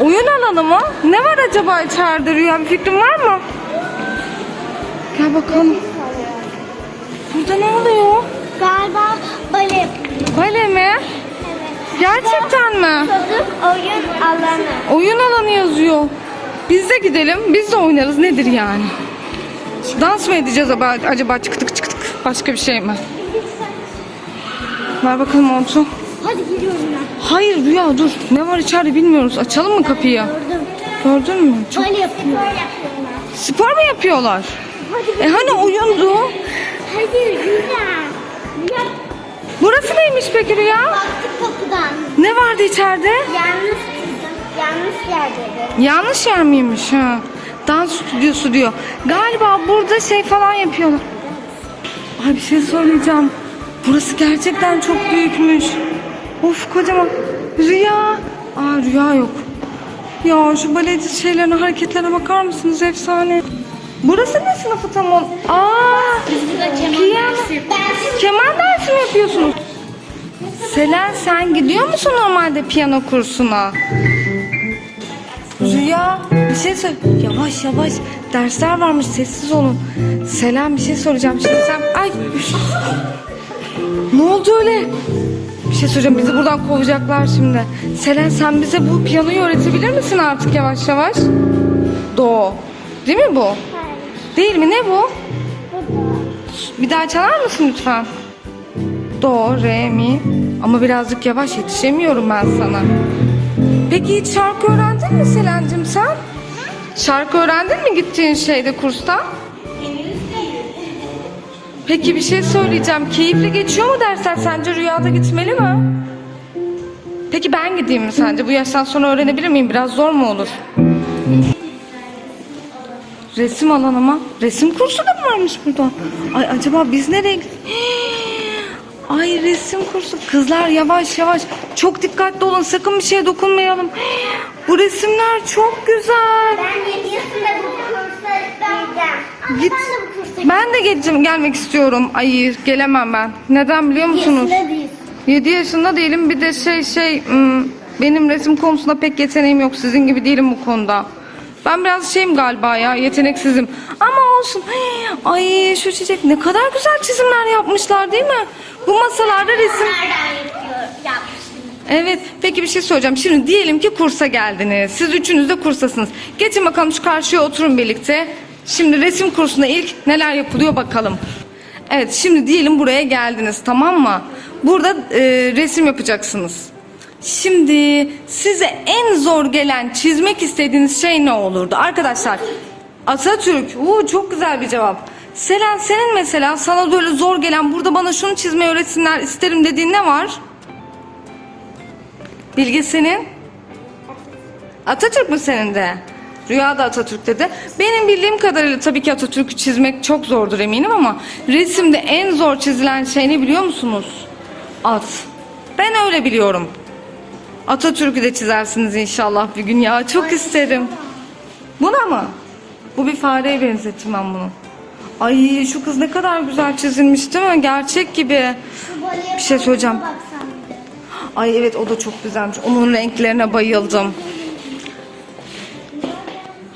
Oyun alanı mı? Ne var acaba içeride Rüya? Bir fikrin var mı? Gel bakalım. Burada ne oluyor? Galiba bale. Bale mi? Evet. Gerçekten mi? Çocuk oyun alanı. Oyun alanı yazıyor. Biz de gidelim. Biz de oynarız. Nedir yani? Dans mı edeceğiz acaba, acaba çıktık çıktık? Başka bir şey mi? Ver bakalım montu. Hadi giriyorum ben. Hayır Rüya dur. Ne var içeride bilmiyoruz. Açalım mı kapıyı? Gördüm. Gördün mü? Çok... Bale yapıyor. Spor mu yapıyorlar? Hadi E hani oyundu? Hadi Rüya. Rüya Burası neymiş peki Rüya? baktık kapıdan. Ne vardı içeride? Yalnız kızım. Yanlış yerdeydi. Yanlış yer miymiş ha? Dans stüdyosu diyor. Galiba burada şey falan yapıyorlar. Ay bir şey söyleyeceğim. Burası gerçekten çok büyükmüş. Of kocaman. Rüya. Aa rüya yok. Ya şu balet şeylerine hareketlerine bakar mısınız? Efsane. Burası ne sınıfı tam ol? Aa, piyano. Keman dersi mi yapıyorsunuz? Selen sen gidiyor musun normalde piyano kursuna? Rüya bir şey söyle. Yavaş yavaş dersler varmış sessiz olun. Selam bir şey soracağım şimdi sen. Ay. Ne oldu öyle? Şey söyleyeceğim bizi buradan kovacaklar şimdi. Selen sen bize bu piyanoyu öğretebilir misin artık yavaş yavaş? Do. Değil mi bu? Değil mi ne bu? Bir daha çalar mısın lütfen? Do, re, mi. Ama birazcık yavaş yetişemiyorum ben sana. Peki hiç şarkı öğrendin mi Selen'cim sen? Şarkı öğrendin mi gittiğin şeyde kursta? Peki bir şey söyleyeceğim. Keyifli geçiyor mu dersler sence rüyada gitmeli mi? Peki ben gideyim mi sence? Bu yaştan sonra öğrenebilir miyim? Biraz zor mu olur? Resim alanı mı? Resim kursu da mı varmış burada? Ay acaba biz nereye Ay resim kursu. Kızlar yavaş yavaş. Çok dikkatli olun. Sakın bir şeye dokunmayalım. Bu resimler çok güzel. Ben 7 yaşında bu kursa gideceğim. Git. Ben de bu kursa Ben de geleceğim, gelmek istiyorum. Ay gelemem ben. Neden biliyor musunuz? Yaşında değilsin. 7 yaşında değilim. Bir de şey şey hmm, benim resim konusunda pek yeteneğim yok. Sizin gibi değilim bu konuda. Ben biraz şeyim galiba ya yeteneksizim. Ama olsun. Ay şu çiçek ne kadar güzel çizimler yapmışlar değil mi? Bu masalarda resim. Nereden yapıyor? Yapmıştım. Evet peki bir şey söyleyeceğim. Şimdi diyelim ki kursa geldiniz. Siz üçünüz de kurstasınız. Geçin bakalım şu karşıya oturun birlikte. Şimdi resim kursuna ilk neler yapılıyor bakalım. Evet şimdi diyelim buraya geldiniz tamam mı? Burada e, resim yapacaksınız. Şimdi size en zor gelen çizmek istediğiniz şey ne olurdu? Arkadaşlar Atatürk. Uu, çok güzel bir cevap. Selen senin mesela sana böyle zor gelen burada bana şunu çizmeyi öğretsinler isterim dediğin ne var? Bilge senin? Atatürk mü senin de? Rüya da Atatürk dedi. Benim bildiğim kadarıyla tabii ki Atatürk'ü çizmek çok zordur eminim ama resimde en zor çizilen şey ne biliyor musunuz? At. Ben öyle biliyorum. Atatürk'ü de çizersiniz inşallah bir gün ya. Çok isterim. Buna mı? Bu bir fareye benzettim ben bunu. Ay şu kız ne kadar güzel çizilmiş değil mi? Gerçek gibi. Bir şey söyleyeceğim. Ay evet o da çok güzelmiş. Onun renklerine bayıldım.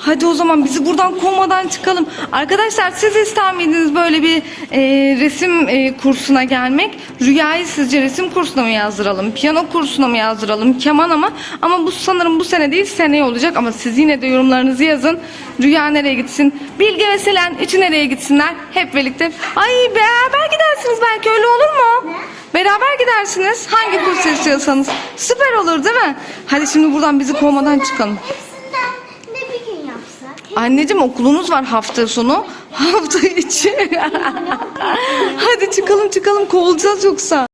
Hadi o zaman bizi buradan kovmadan çıkalım. Arkadaşlar siz ister miydiniz böyle bir e, resim e, kursuna gelmek? Rüyayı sizce resim kursuna mı yazdıralım? Piyano kursuna mı yazdıralım? Kemana mı? Ama bu sanırım bu sene değil seneye olacak. Ama siz yine de yorumlarınızı yazın. Rüya nereye gitsin? Bilge ve Selen üçü nereye gitsinler? Hep birlikte. Ay beraber gidersiniz belki öyle olur mu? Beraber gidersiniz. Hangi kursu istiyorsanız. Süper olur değil mi? Hadi şimdi buradan bizi kovmadan çıkalım. Hepsinden ne bir gün yapsak? Anneciğim okulunuz var hafta sonu. Hafta içi. Hadi çıkalım çıkalım kovulacağız yoksa.